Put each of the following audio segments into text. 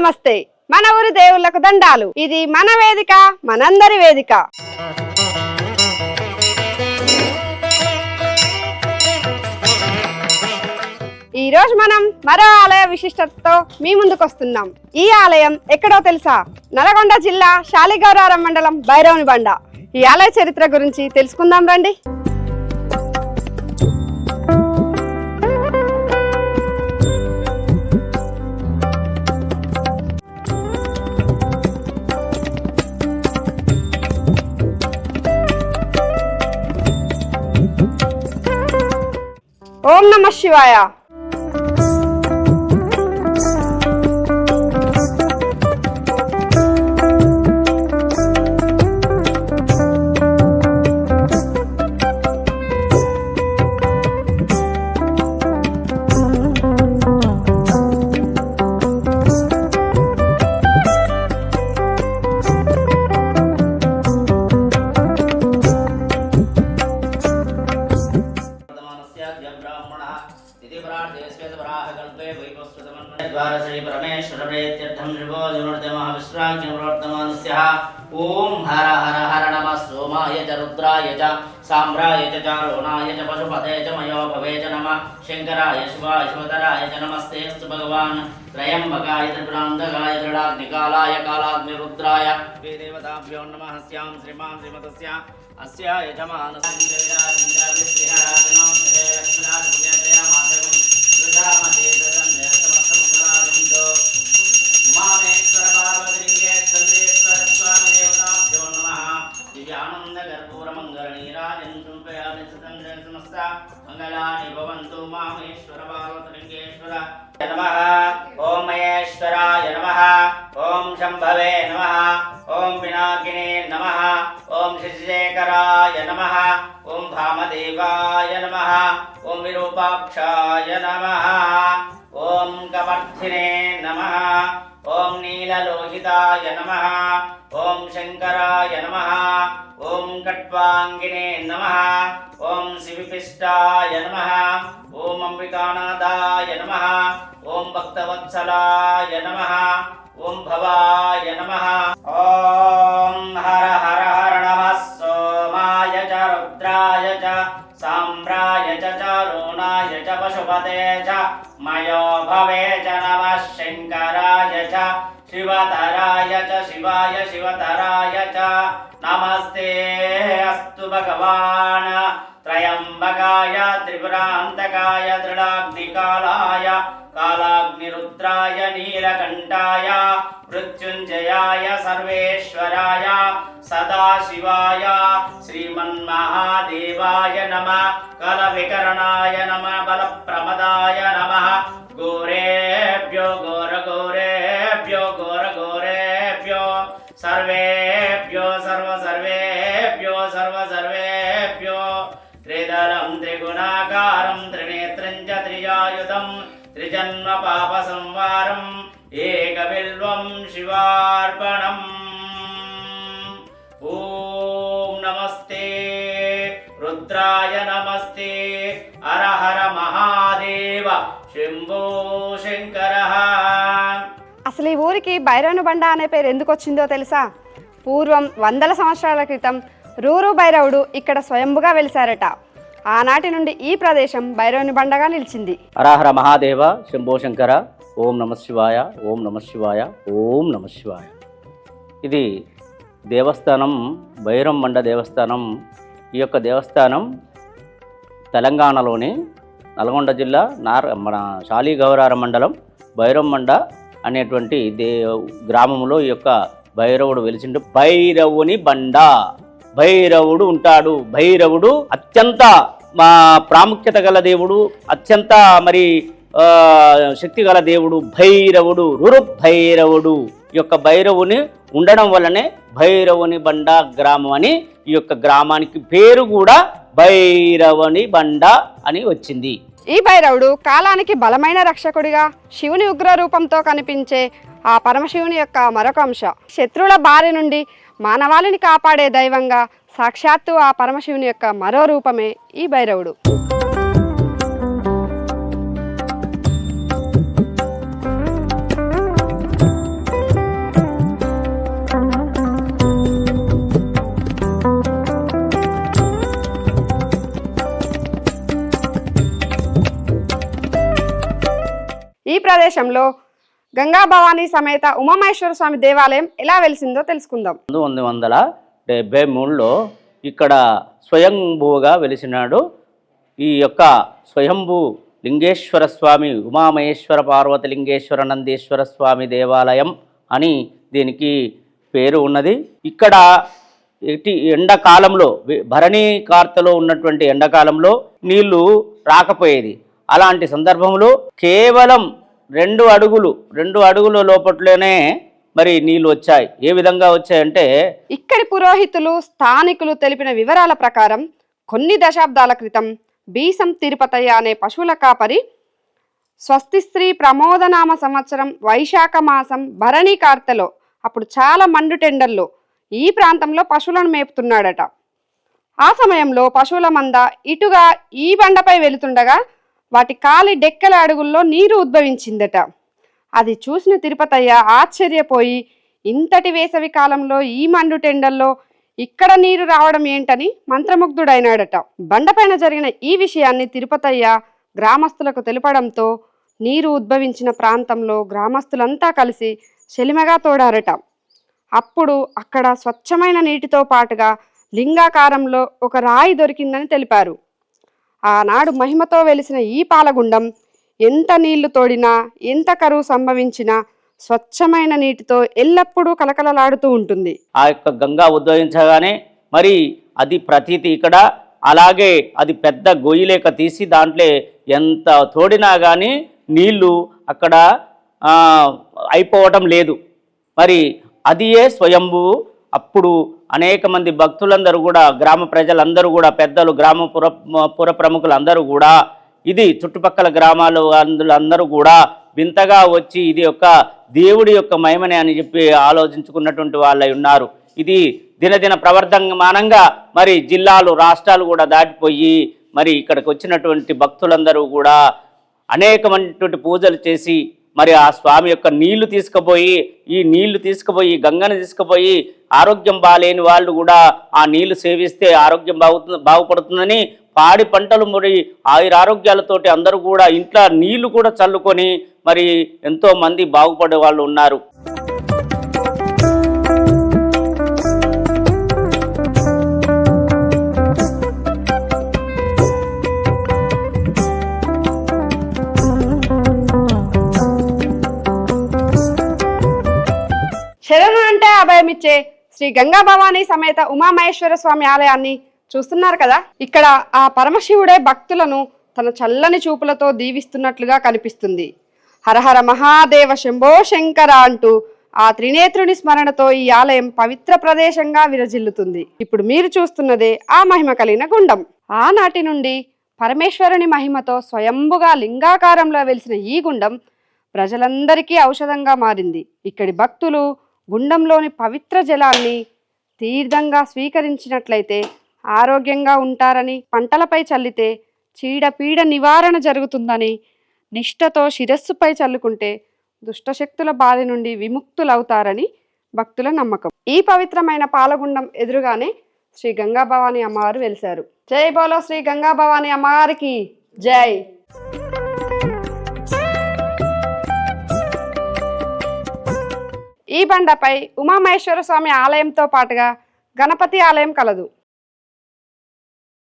నమస్తే. మన ఊరి దేవుళ్ళకు దండాలు. ఇది మన వేదిక మనందరి వేదిక. ఈ రోజు మనం మరో ఆలయ విశిష్టతతో మీ ముందుకు వస్తున్నాం ఈ ఆలయం ఎక్కడో తెలుసా? నల్గొండ జిల్లా శాలిగౌరారం మండలం భైరవుని బండ ఈ ఆలయ చరిత్ర గురించి తెలుసుకుందాం రండి. ఓం నమ శివాయ. वैवस्वतमन्वयद्वारश्री परमेश्वरप्रेत्यर्थं नृभोजनुर्दमः विश्राज्ञवर्तमानस्यः ॐ हर हर हर नमः सोमाय च रुद्राय च साम्राय च चारोणाय च पशुपते च मयो भवे च नमः। शङ्कराय, शिवाय, शिवतराय च नमस्तेऽस्तु भगवान्। त्रयम्बकाय, त्रिपुरान्धकाय दृढाग्निकालाय कालाग्निरुद्राय। देवताभ्यो नमः। स्यां श्रीमां श्रीमतस्य। अस्य यजमानसञ्जयाञ्जाविस्तिहराजनं भवन्तु मामेश्वर पार्वतीलिङ्गेश्वर नमः। ॐ महेश्वराय नमः। ॐ शम्भवे नमः। ॐ पिनाकिने नमः। ॐ शशिशेखराय नमः। ॐ भामदेवाय नमः। ॐ विरूपाक्षाय नमः। ॐ कपर्थिने नमः। ఓం నీలలోహితాయ నమ. ఓం శంకరాయ నమ. ఓం కట్వాంగినే నమ. ఓం శివిపిష్టాయ నమ. ఓం అంబికానాథాయ నమ. ఓం భక్తవత్సలాయ నమ. ఓం భవాయ నమ. ఓం హర హర रुद्राय च साम्राय च चारुणाय च पशुपते च मयो भवे च नमः शङ्कराय च शिवतराय च शिवाय शिवतराय च नमस्ते अस्तु भगवान् त्रयम्बकाय त्रिपुरान्तकाय दृढाग्निकालाय कालाग्निरुद्राय नीलकण्ठाय मृत्युञ्जयाय सर्वेश्वराय सदाशिवाय श्रीमन्महादेवाय नमः कलविकरणाय नमः बलप्रमदाय नमः घोरेभ्यो घोरघोरेभ्यो घोरघोरेभ्यो सर्वेभ्यो सर्वसर्वेभ्यो జన్మ పాప సంవారం ఏకబిల్వం శివార్పణం ఓం నమస్తే రుద్రాయ నమస్తే అరహర మహాదేవ శంభో శంకర అసలు ఈ ఊరికి బైరవను బండ అనే పేరు ఎందుకు వచ్చిందో తెలుసా? పూర్వం వందల సంవత్సరాల క్రితం రూరు భైరవుడు ఇక్కడ స్వయంభుగా వెలిశారట. ఆనాటి నుండి ఈ ప్రదేశం భైరవుని బండగా నిలిచింది. హరహర మహాదేవ శంభో శంకర ఓం నమ శివాయ ఓం నమ శివాయ ఓం నమ శివాయ. ఇది దేవస్థానం భైరంబండ దేవస్థానం. ఈ యొక్క దేవస్థానం తెలంగాణలోని నల్గొండ జిల్లా నార్ మన శాలిగౌరార మండలం భైరమ్మండ అనేటువంటి దే గ్రామంలో ఈ యొక్క భైరవుడు వెలిచిండు భైరవుని బండ. భైరవుడు ఉంటాడు. భైరవుడు అత్యంత మా ప్రాముఖ్యత గల దేవుడు అత్యంత మరి శక్తి గల దేవుడు భైరవుడు రురు భైరవుడు ఈ యొక్క భైరవుని ఉండడం వల్లనే భైరవుని బండ గ్రామం అని ఈ యొక్క గ్రామానికి పేరు కూడా భైరవుని బండ అని వచ్చింది. ఈ భైరవుడు కాలానికి బలమైన రక్షకుడిగా శివుని ఉగ్ర రూపంతో కనిపించే ఆ పరమశివుని యొక్క మరొక అంశ. శత్రువుల బారి నుండి మానవాళిని కాపాడే దైవంగా సాక్షాత్తు ఆ పరమశివుని యొక్క మరో రూపమే ఈ భైరవుడు. ఈ ప్రదేశంలో గంగా భవానీ సమేత ఉమామహేశ్వర స్వామి దేవాలయం ఎలా వెలిసిందో తెలుసుకుందాం. పంతొమ్మిది వందల డెబ్బై మూడులో ఇక్కడ స్వయంభూగా వెలిసినాడు ఈ యొక్క స్వయంభూ లింగేశ్వర స్వామి ఉమామహేశ్వర పార్వతి లింగేశ్వర నందీశ్వర స్వామి దేవాలయం అని దీనికి పేరు ఉన్నది. ఇక్కడ ఇటు ఎండాకాలంలో భరణీ కార్తలో ఉన్నటువంటి ఎండాకాలంలో నీళ్ళు రాకపోయేది. అలాంటి సందర్భంలో కేవలం రెండు అడుగులు రెండు అడుగుల లోపట్లోనే మరి నీళ్ళు వచ్చాయి. ఏ విధంగా వచ్చాయంటే ఇక్కడి పురోహితులు స్థానికులు తెలిపిన వివరాల ప్రకారం కొన్ని దశాబ్దాల క్రితం బీసం తిరుపతయ్య అనే పశువుల కాపరి స్వస్తి స్త్రీ ప్రమోదనామ సంవత్సరం వైశాఖ మాసం భరణి కార్తెలో అప్పుడు చాలా మండు టెండర్లో ఈ ప్రాంతంలో పశువులను మేపుతున్నాడట. ఆ సమయంలో పశువుల మంద ఇటుగా ఈ బండపై వెళుతుండగా వాటి కాలి డెక్కల అడుగుల్లో నీరు ఉద్భవించిందట. అది చూసిన తిరుపతయ్య ఆశ్చర్యపోయి ఇంతటి వేసవి కాలంలో ఈ మండు టెండల్లో ఇక్కడ నీరు రావడం ఏంటని మంత్రముగ్ధుడైనాడట. బండపైన జరిగిన ఈ విషయాన్ని తిరుపతయ్య గ్రామస్తులకు తెలపడంతో నీరు ఉద్భవించిన ప్రాంతంలో గ్రామస్తులంతా కలిసి చెలిమగా తోడారట. అప్పుడు అక్కడ స్వచ్ఛమైన నీటితో పాటుగా లింగాకారంలో ఒక రాయి దొరికిందని తెలిపారు. ఆనాడు మహిమతో వెలిసిన ఈ పాలగుండం ఎంత నీళ్ళు తోడినా ఎంత కరువు సంభవించినా స్వచ్ఛమైన నీటితో ఎల్లప్పుడూ కలకలలాడుతూ ఉంటుంది. ఆ యొక్క గంగా ఉద్భవించగానే మరి అది ప్రతీతి ఇక్కడ. అలాగే అది పెద్ద గొయ్యి లేక తీసి దాంట్లో ఎంత తోడినా కానీ నీళ్ళు అక్కడ అయిపోవటం లేదు. మరి అది ఏ స్వయంభూ. అప్పుడు అనేక మంది భక్తులందరూ కూడా గ్రామ ప్రజలందరూ కూడా పెద్దలు గ్రామ పుర పుర ప్రముఖులందరూ కూడా ఇది చుట్టుపక్కల గ్రామాలు అందులో అందరూ కూడా వింతగా వచ్చి ఇది యొక్క దేవుడి యొక్క మహిమనే అని చెప్పి ఆలోచించుకున్నటువంటి వాళ్ళై ఉన్నారు. ఇది దినదిన ప్రవర్ధమానంగా మరి జిల్లాలు రాష్ట్రాలు కూడా దాటిపోయి మరి ఇక్కడికి వచ్చినటువంటి భక్తులందరూ కూడా అనేకమైనటువంటి పూజలు చేసి మరి ఆ స్వామి యొక్క నీళ్ళు తీసుకుపోయి ఈ నీళ్ళు తీసుకుపోయి గంగను తీసుకుపోయి ఆరోగ్యం బాగాలేని వాళ్ళు కూడా ఆ నీళ్ళు సేవిస్తే ఆరోగ్యం బాగుతుంది బాగుపడుతుందని పాడి పంటలు మరి ఆయురారోగ్యాలతోటి అందరూ కూడా ఇంట్లో నీళ్ళు కూడా చల్లుకొని మరి ఎంతో మంది బాగుపడే వాళ్ళు ఉన్నారు. అంటే శ్రీ గంగా భవానీ సమేత ఉమామహేశ్వర స్వామి ఆలయాన్ని చూస్తున్నారు కదా? ఇక్కడ ఆ పరమశివుడే భక్తులను తన చల్లని చూపులతో దీవిస్తున్నట్లుగా కనిపిస్తుంది. హరహర మహాదేవ శంభో శంకర అంటూ ఆ త్రినేత్రుని స్మరణతో ఈ ఆలయం పవిత్ర ప్రదేశంగా విరజిల్లుతుంది. ఇప్పుడు మీరు చూస్తున్నదే ఆ మహిమ కలిగిన గుండం. ఆనాటి నుండి పరమేశ్వరుని మహిమతో స్వయంభుగా లింగాకారంలో వెలిసిన ఈ గుండం ప్రజలందరికీ ఔషధంగా మారింది. ఇక్కడి భక్తులు గుండంలోని పవిత్ర జలాన్ని తీర్థంగా స్వీకరించినట్లయితే ఆరోగ్యంగా ఉంటారని పంటలపై చల్లితే చీడపీడ నివారణ జరుగుతుందని నిష్ఠతో శిరస్సుపై చల్లుకుంటే దుష్టశక్తుల బారి నుండి విముక్తులవుతారని భక్తుల నమ్మకం. ఈ పవిత్రమైన పాలగుండం ఎదురుగానే శ్రీ గంగా భవానీ అమ్మవారు వెలిశారు. జై బోలో శ్రీ గంగా భవానీ అమ్మవారికి. జై. ఈ బండపై ఉమామహేశ్వర స్వామి ఆలయంతో పాటుగా గణపతి ఆలయం కలదు.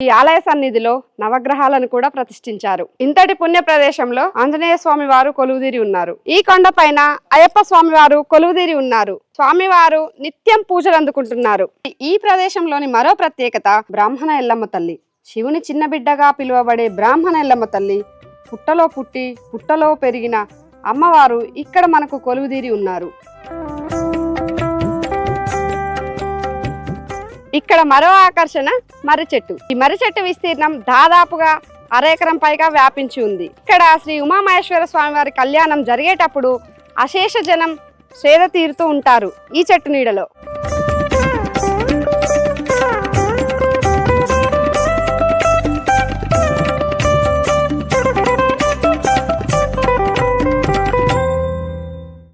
ఈ ఆలయ సన్నిధిలో నవగ్రహాలను కూడా ప్రతిష్ఠించారు. ఇంతటి పుణ్య ప్రదేశంలో ఆంజనేయ స్వామి వారు కొలువుదీరి ఉన్నారు. ఈ కొండ పైన అయ్యప్ప స్వామి వారు కొలువుదీరి ఉన్నారు. స్వామివారు నిత్యం పూజలు అందుకుంటున్నారు. ఈ ప్రదేశంలోని మరో ప్రత్యేకత బ్రాహ్మణ ఎల్లమ్మ తల్లి. శివుని చిన్న బిడ్డగా పిలువబడే బ్రాహ్మణ ఎల్లమ్మ తల్లి పుట్టలో పుట్టి పుట్టలో పెరిగిన అమ్మవారు ఇక్కడ మనకు కొలువుదీరి ఉన్నారు. ఇక్కడ మరో ఆకర్షణ మర్రి చెట్టు. ఈ మర్రి చెట్టు విస్తీర్ణం దాదాపుగా అర ఎకరం పైగా వ్యాపించి ఉంది. ఇక్కడ శ్రీ ఉమామహేశ్వర స్వామి వారి కళ్యాణం జరిగేటప్పుడు అశేష జనం సేద తీరుతూ ఉంటారు ఈ చెట్టు నీడలో.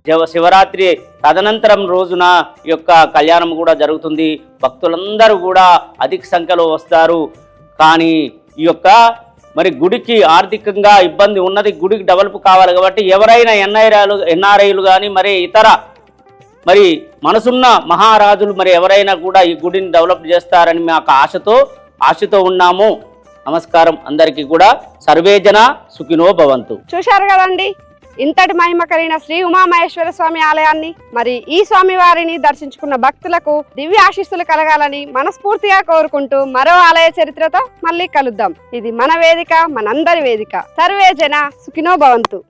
శివ శివరాత్రి తదనంతరం రోజున ఈ యొక్క కళ్యాణం కూడా జరుగుతుంది. భక్తులందరూ కూడా అధిక సంఖ్యలో వస్తారు. కానీ ఈ యొక్క మరి గుడికి ఆర్థికంగా ఇబ్బంది ఉన్నది గుడికి డెవలప్ కావాలి కాబట్టి ఎవరైనా ఎన్ఐరాలు ఎన్ఆర్ఐలు కానీ మరి ఇతర మరి మనసున్న మహారాజులు మరి ఎవరైనా కూడా ఈ గుడిని డెవలప్ చేస్తారని మాకు ఆశతో ఆశతో ఉన్నాము. నమస్కారం అందరికీ కూడా. సర్వేజన సుఖినో భవంతు. చూశారు కదండి? ఇంతటి మహిమ కలిగిన శ్రీ ఉమామహేశ్వర స్వామి ఆలయాన్ని మరి ఈ స్వామి వారిని దర్శించుకున్న భక్తులకు దివ్య ఆశీస్సులు కలగాలని మనస్ఫూర్తిగా కోరుకుంటూ మరో ఆలయ చరిత్రతో మళ్ళీ కలుద్దాం. ఇది మన వేదిక మనందరి వేదిక. సర్వే జన సుఖినో భవంతు.